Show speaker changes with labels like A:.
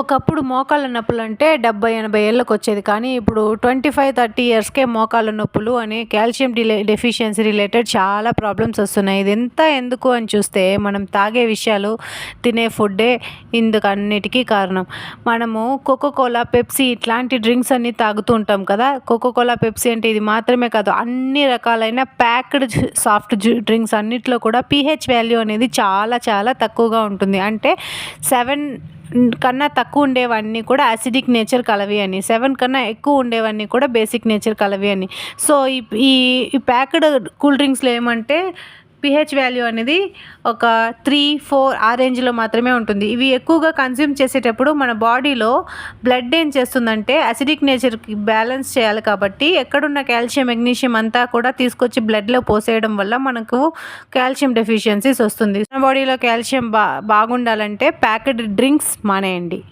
A: ఒకప్పుడు మోకాళ్ళ నొప్పులు అంటే డెబ్బై ఎనభై ఏళ్ళకి వచ్చేది కానీ ఇప్పుడు ట్వంటీ ఫైవ్ థర్టీ ఇయర్స్కే మోకాళ్ళ నొప్పులు అని కాల్షియం డిలే డెఫిషియన్సీ రిలేటెడ్ చాలా ప్రాబ్లమ్స్ వస్తున్నాయి. ఇది ఎంత ఎందుకు అని చూస్తే మనం తాగే విషయాలు తినే ఫుడ్డే ఇందుకు అన్నిటికీ కారణం. మనము కోకోకోలా పెప్సీ ఇట్లాంటి డ్రింక్స్ అన్నీ తాగుతూ ఉంటాం కదా. కోకోకోలా పెప్సీ అంటే ఇది మాత్రమే కాదు అన్ని రకాలైన ప్యాక్డ్ సాఫ్ట్ డ్రింక్స్ అన్నిట్లో కూడా పీహెచ్ వాల్యూ అనేది చాలా చాలా తక్కువగా ఉంటుంది. అంటే సెవెన్ కన్నా తక్కువ ఉండేవన్నీ కూడా యాసిడిక్ నేచర్ కలవి అని. సెవెన్ కన్నా ఎక్కువ ఉండేవన్నీ కూడా బేసిక్ నేచర్ కలవి అని. సో ఈ ఈ ప్యాక్డ్ కూల్ డ్రింక్స్లో ఏమంటే పిహెచ్ వాల్యూ అనేది ఒక త్రీ ఫోర్ ఆ రేంజ్లో మాత్రమే ఉంటుంది. ఇవి ఎక్కువగా కన్జ్యూమ్ చేసేటప్పుడు మన బాడీలో బ్లడ్ ఏం చేస్తుందంటే అసిడిక్ నేచర్కి బ్యాలెన్స్ చేయాలి కాబట్టి ఎక్కడున్న కాల్షియం మెగ్నీషియం అంతా కూడా తీసుకొచ్చి బ్లడ్లో పోసేయడం వల్ల మనకు కాల్షియం డెఫిషియన్సీస్ వస్తుంది. మన బాడీలో కాల్షియం బా బాగుండాలంటే ప్యాకెడ్ డ్రింక్స్ మానేయండి.